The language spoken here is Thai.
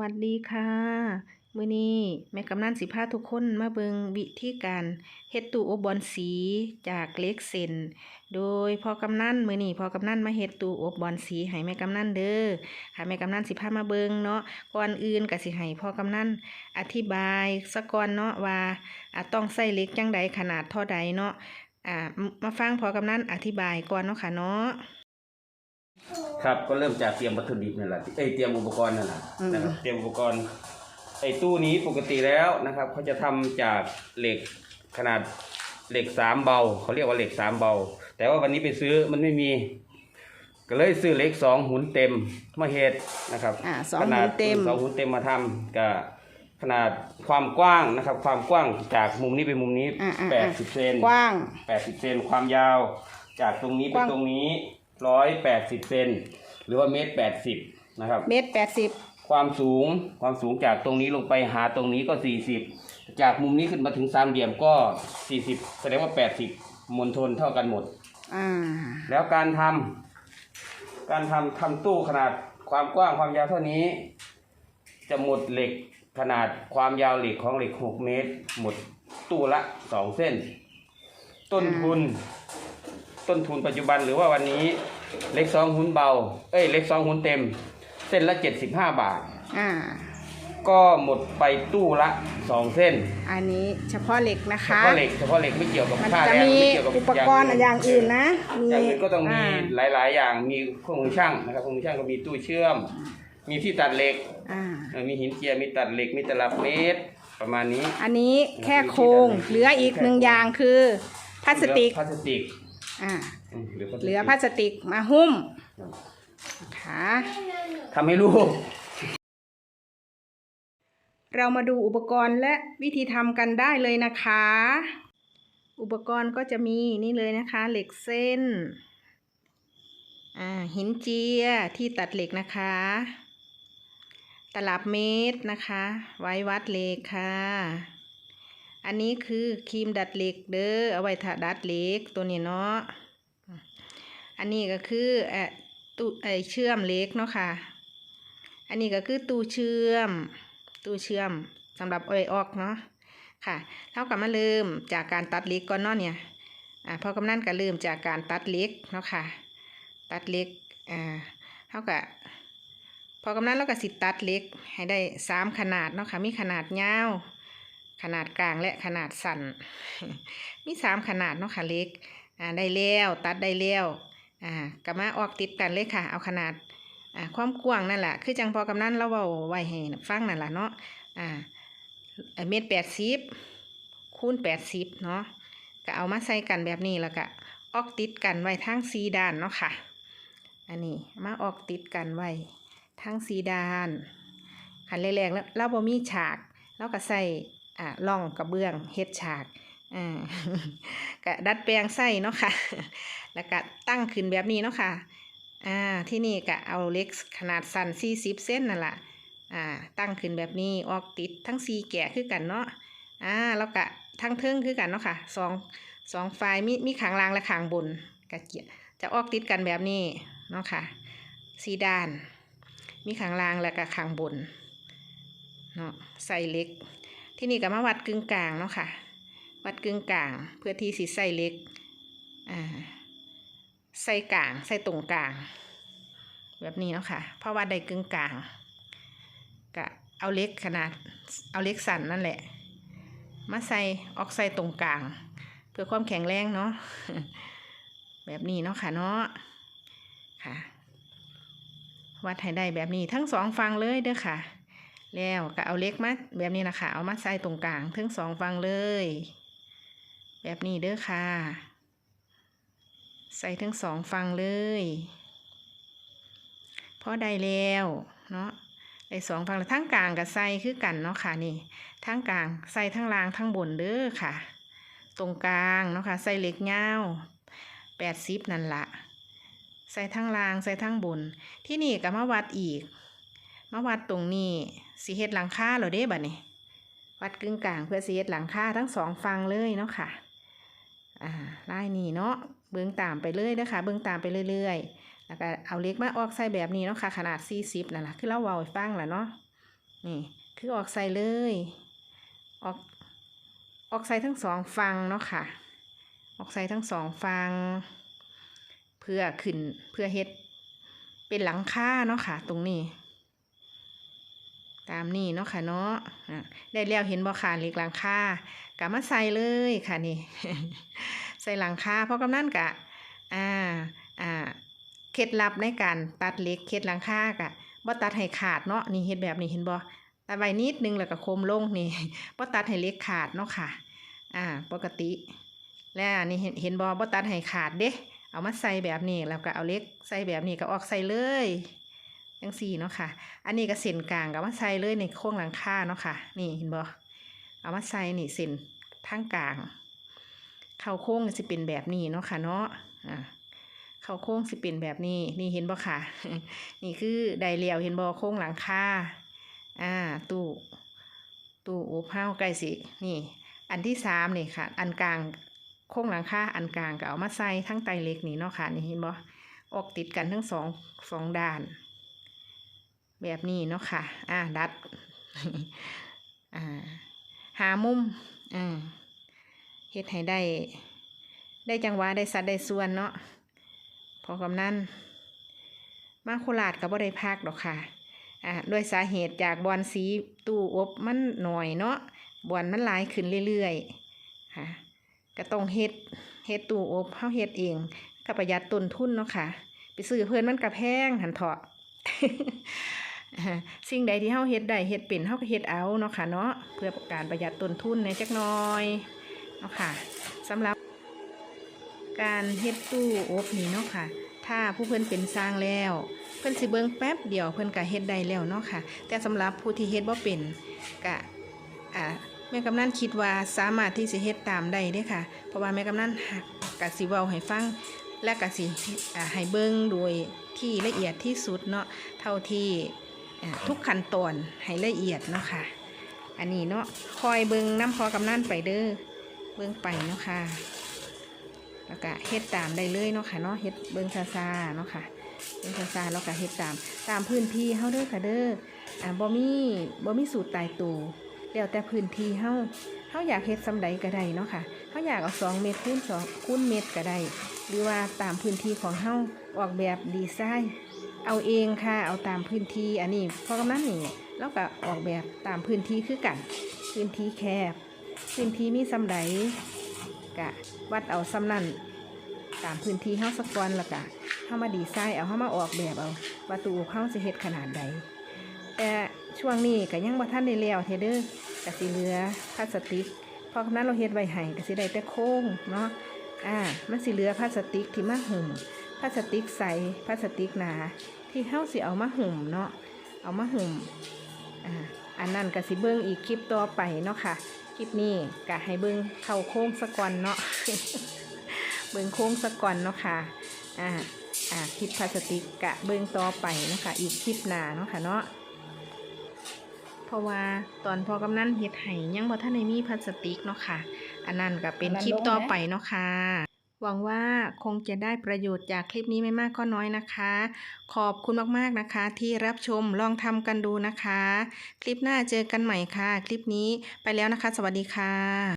วัสดีค่ะ มื้อนี้แม่กำนันสิพาทุกคนมาเบิงวิธีการเฮ็ดตู้อบบอลสีจากเล็กเส้นโดยพอกำนันมื้อนี้พอกำนันมาเฮ็ดตู้อบบอลสีให้แม่กำนันเด้อค่ะแม่กำนันสิพามาเบิงเนาะก่อนอื่นก็สิให้พอกำนันอธิบายสักก่อนเนาะว่าอะต้องใส่เล็กจังใดขนาดเท่าใดเนาะอ่ามาฟังพอกำนันอธิบายก่อนเนาะค่ะเนาะ ครับก็เริ่มจากเตรียมวัตถุดิบนั่นแหละเอ้ยเตรียมอุปกรณ์นั่นแหละอืม นะครับเตรียมอุปกรณ์ไอ้ตู้นี้ปกติแล้วนะครับเขาจะทำจากเหล็กขนาดเหล็กสามเบาเขาเรียกว่าเหล็กสามเบา แต่ว่าวันนี้ไปซื้อมันไม่มี ก็เลยซื้อเหล็กสองหุ่นเต็มมาเฮ็ดนะครับอ่าสองขหุ่นาดนเต็ม สองหุ่นเต็มมาทำกับขนาดความกว้างนะครับ ความกว้างจากมุมนี้ไปมุมนี้อ่าอ่าแปดสิบเซน กว้างแปดสิบเซนความยาวจากตรงนี้ไปกว้าง ตรงนี้ ร้อยแปดสิบเซนหรือว่าเมตรแปดสิบนะครับ เมตรแปดสิบความสูงความสูงจากตรงนี้ลงไปหาตรงนี้ก็สี่สิบจากมุมนี้ขึ้นมาถึงสามเหลี่ยมก็สี่สิบแสดงว่าแปดสิบมณฑลเท่ากันหมด อ่า แล้วการทำการทำทำตู้ขนาดความกว้างความยาวเท่านี้ จะหมดเหล็กขนาดความยาวเหล็กของเหล็กหกเมตร หมดตู้ละสองเส้น ต้นทุน ต้นทุนปัจจุบันหรือว่าวันนี้เหล็กสองหุ่นเบา เอ้ยเหล็กสองหุ่นเต็ม เส้นละเจ็ดสิบห้าบาท อ่า ก็หมดไปตู้ละสองเส้นอันนี้เฉพาะเหล็กนะเฉคะพาะเหล็กเฉพาะเหล็กไม่เกี่ยวกับมันค่าจะแรงมีไม่เกี่ยวกับอุปกรณ์อย่างอื่นนะ มีอย่างอื่นก็ต้องมีาหลาย ๆ อย่างมีเครื่องมือช่างนะครับเครื่องมือช่างก็มีตู้เชื่อม มีที่ตัดเหล็กอ่า เอ่อมีหินเจียมีตัดเหล็กมีตลับเมตรประมาณนี้ อันนี้แค่โครงเหลืออีกหนึ่งอย่างคือพลาสติกเหลือพลาสติก อ่าอืมเหลือพลาสเหติลืกอพลาสติกมาหุ้มนะคะทำให้ลูก เรามาดูอุปกรณ์และวิธีทำกันได้เลยนะคะ อุปกรณ์ก็จะมีนี่เลยนะคะ เหล็กเส้น อ่าหินเจียที่ตัดเหล็กนะคะ ตลับเมตรนะคะ ไว้วัดเหล็กค่ะ อันนี้คือครีมดัดเหล็กเด้อเอาไว้ถาดัดเหล็กตัวนี้เนาะอันนี้ก็คือเอ่อตู้ไออเชื่อมเหล็กเนาะค่ะ อันนี้ก็คือตู้เชื่อม ตู้เชื่อมสำหรับเอาไว้ออกเนาะค่ะเท่ากับมาเริ่มจากการตัดเหล็กก่อนเนาะเนี่ยอ่าพอกำนันก็เริ่มจากการตัดเหล็กเนาะค่ะ ตัดเหล็กอ่าเท่ากับพอกำนันเราก็สิตัดเหล็กให้ได้สามขนาดเนาะค่ะมีขนาดยาว ขนาดกลางและขนาดสั้นมีสามขนาดเนาะค่ะเล็กอ่าได้แล้วตัดได้แล้วอ่ากลับมาออกติดกันเลยค่ะ เอาขนาดอ่าความกว้างนั่นแหละคือจังพอกำนันเราเว้าไว้ให้ฟังนั่นแหละเนาะอ่าเมตรแปดสิบคูณแปดสิบเนาะก็เอามาใส่กันแบบนี้แล้วก็ออกติดกันไว้ทั้งสีด้านเนาะค่ะ อันนี้มาออกติดกันไว้ทั้งสีด้านขันแรกๆแล้วเราบ่มีฉากเราก็ใส่ อ่าล่องกระเบื้องเฮ็ดฉากอ่าก็ดัดแปลงใส่เนาะค่ะ แล้วก็ตั้งขึ้นแบบนี้เนาะค่ะอ่าที่นี่ก็เอาเล็กขนาดสั้น40เส้นนั่นแหละอ่าตั้งขึ้นแบบนี้ออกติดทั้งสีแก่คือกันเนาะอ่าแล้วก็ทั้งเทิงคือกันเนาะค่ะสองสองไฟมีมีขางล่างและขางบนกะเกียจะออกติดกันแบบนี้เนาะค่ะสีด้าน มีขางล่างและก็ขางบนเนาะใส่เล็ก ที่นี่ก็มาวัดกึ่งกลางเนาะค่ะ วัดกึ่งกลางเพื่อที่สิใส่เล็กอ่าใส่กลางใส่ตรงกลาง แบบนี้เนาะค่ะ เพราะว่าได้กึ่งกลางก็เอาเล็กขนาดเอาเล็กสั่นนั่นแหละ มาใส่ออกใส่ตรงกลาง เพื่อความแข็งแรงเนาะแบบนี้เนาะค่ะเนาะค่ะวัดให้ได้แบบนี้ทั้งสองฝั่งเลยเด้อค่ะ แล้วก็เอาเล็กมาแบบนี้นะคะ เอามาใส่ตรงกลางทั้งสองฝั่งเลย แบบนี้เด้อค่ะ ใส่ทั้งสองฝั่งเลยพอได้แล้วเนาะได้สองฝั่งแล้วทั้งกลางกับใส่คือกันเนาะค่ะนี่ทั้งกลางใส่ทั้งล่างทั้งบนเด้อค่ะ ตรงกลางเนาะค่ะใส่เล็กเงาแปดสิบนั่นละใส่ทั้งล่างใส่ทั้งบน ที่นี่ก็มาวัดอีก มาวัดตรงนี้สีเฮ็ดหลังคาเหรอเด้บัดนี้ วัดกึ่งกลางเพื่อสีเฮ็ดหลังคาทั้งสองฝั่งเลยเนาะค่ะ อ่าลายนี้เนาะเบิ้องตามไปเลยเด้อค่ะเบิ้องตามไปเรื่อยๆ แล้วก็เอาเล็กมาออกใส่แบบนี้เนาะค่ะ ขนาด 40นั่นแหละคือเราเว้าให้ฟังแหละเนาะนี่คือออกใส่เลย ออกออกใส่ทั้งสองฟังเนาะค่ะ ออกใส่ทั้งสองฟัง เพื่อขึ้นเพื่อเฮ็ดเป็นหลังคาเนาะค่ะ ตรงนี้ ตามนี่เนาะค่ะเนาะได้แล้วเห็นบ่ค่ะเหล็กหลังคากะมาใส่เลยค่ะนี่ ใส่หลังคาเพราะกำนันกะอ่าอ่าเคล็ดลับในการตัดเหล็กเคล็ดหลังคากะบ่ตัดให้ขาดเนาะนี่เฮ็ดแบบนี้เห็นบ่ตัดไว้นิดนึงแล้วก็โคมลงนี่บ่ตัดให้เหล็กขาดเนาะค่ะ อ่า ปกติ แล้วนี่เห็นเห็นบ่บ่ตัดให้ขาดเด้เอามาใส่แบบนี้แล้วก็เอาเล็กใส่แบบนี้ก็ออกใส่เลย จังสี่เนาะค่ะ อันนี้ก็เส้นกลางก็เอามาใส่เลยในโค้งหลังคาเนาะค่ะ นี่เห็นบ่เอามาใส่นี่เส้นทางกลาง เข้าโค้งสิเป็นแบบนี้เนาะค่ะเนาะอ่าเข้าโค้งสิเป็นแบบนี้ นี่เห็นบ่ค่ะ นี่คือไดเลียวเห็นบ่โค้งหลังคาอ่า ตู้ ตู้อบเฮาใกล้สิ นี่ อันที่สามนี่ค่ะ อันกลางโค้งหลังคาอันกลางก็เอามาใส่ทั้งไตเล็กนี่เนาะค่ะ นี่เห็นบ่ออกติดกันทั้งสองสองด้าน แบบนี้เนาะค่ะ อ่าดัด อ่า หามุมอ่าเฮ็ดให้ได้ ได้จังหวะได้สัดได้ส่วนเนาะ พอกำนั้น มาโคราชก็บ่ได้พักดอกค่ะ อ่าด้วยสาเหตุจากบอลสีตู้อบมันหน่อยเนาะ บอลมันหลายขึ้นเรื่อยๆ ค่ะ ก็ต้องเฮ็ด เฮ็ดตู้อบเฮาเฮ็ดเองก็ประหยัดต้นทุนเนาะค่ะ ไปซื้อเพิ่อนมันก็แพงหันเถาะ สิ่งใดที่เฮาเฮ็ดได้เฮ็ดเป็นเฮาก็เฮ็ดเอาเนาะค่ะเนาะเพื่อการประหยัดต้นทุนในจักหน่อยเนาะค่ะสำหรับ การเฮ็ดตู้อบนี่เนาะค่ะ ถ้าผู้เพิ่นเป็นสร้างแล้ว เพิ่นสิเบิ่งแป๊บเดียวเพิ่นก็เฮ็ดได้แล้วเนาะค่ะ แต่สำหรับผู้ที่เฮ็ดบ่เป็นก็อ่าแม่กำนันคิดว่าสามารถที่สิเฮ็ดตามได้เด้ค่ะ เพราะว่าแม่กำนันก็สิเว้าให้ฟังและก็สิอ่าให้เบิ่งโดยที่ละเอียดที่สุดเนาะเท่าที่ ทุกขั้นตอนให้ละเอียดเนาะค่ะ อันนี้เนาะคอยเบิงน้ำพอกำนันไปเด้อเบิงไปเนาะค่ะแล้วก็เฮ็ดตามได้เลยเนาะค่ะเนาะเฮ็ดเบิงซาซาเนาะค่ะเบิงซาซาแล้วก็เฮ็ดตามตามพื้นที่เฮาเด้อค่ะเด้ออ่าบ่มีบ่มีสูตรตายตัวแล้วแต่พื้นที่เฮาเฮาอยากเฮ็ดซำใดก็ได้เนาะค่ะเฮาอยากเอา2เมตรคูณ2คูณเมตรก็ได้หรือว่าตามพื้นที่ของเฮาออกแบบดีไซน์ เอาเองค่ะ เอาตามพื้นที่อันนี้เพราะกำนั้นนี่เราก็ออกแบบตามพื้นที่คือกัน พื้นที่แคบ พื้นที่มีซำใดกะวัดเอาซ้ำนั่นตามพื้นที่เฮาสกอนแล้วกะเฮามาดีไซน์เอาเฮามาออกแบบเอาว่าตู้เฮาสิเฮ็ดขนาดใดแต่ช่วงนี้ก็ยังบ่ทันได้แล้วเทเด้อก็สิเหลือพลาสติกเพราะนั้นเราเฮ็ดไว้ให้ก็สิได้แต่โค้งเนาะอ่ามันสิเหลือพลาสติกที่มาหุ่มพลาสติกใสพลาสติกหนา ที่เฮาสิเอามาหุ่มเนาะเอามาหุ่มอันนั้นก็สิเบิ่งอีกคลิปต่อไปเนาะค่ะ คลิปนี้กะให้เบิ้งเข้าโค้งสะก่อนเนาะเบิ้งโค้งสะก่อนเนาะค่ะอ่าอ่าคลิปพลาสติกกะเบิ้งต่อไปเนาะค่ะอีกคลิปหน้าเนาะค่ะเนาะเพราะว่าตอนพอกำนันเฮ็ดให้ยังบ่ทันได้มีพลาสติกเนาะค่ะ อันนั้นก็เป็นคลิปต่อไปเนาะค่ะ หวังว่าคงจะได้ประโยชน์จากคลิปนี้ไม่มากก็น้อยนะคะ ขอบคุณมากๆนะคะ ที่รับชมลองทำกันดูนะคะ คลิปหน้าเจอกันใหม่ค่ะ คลิปนี้ไปแล้วนะคะ สวัสดีค่ะ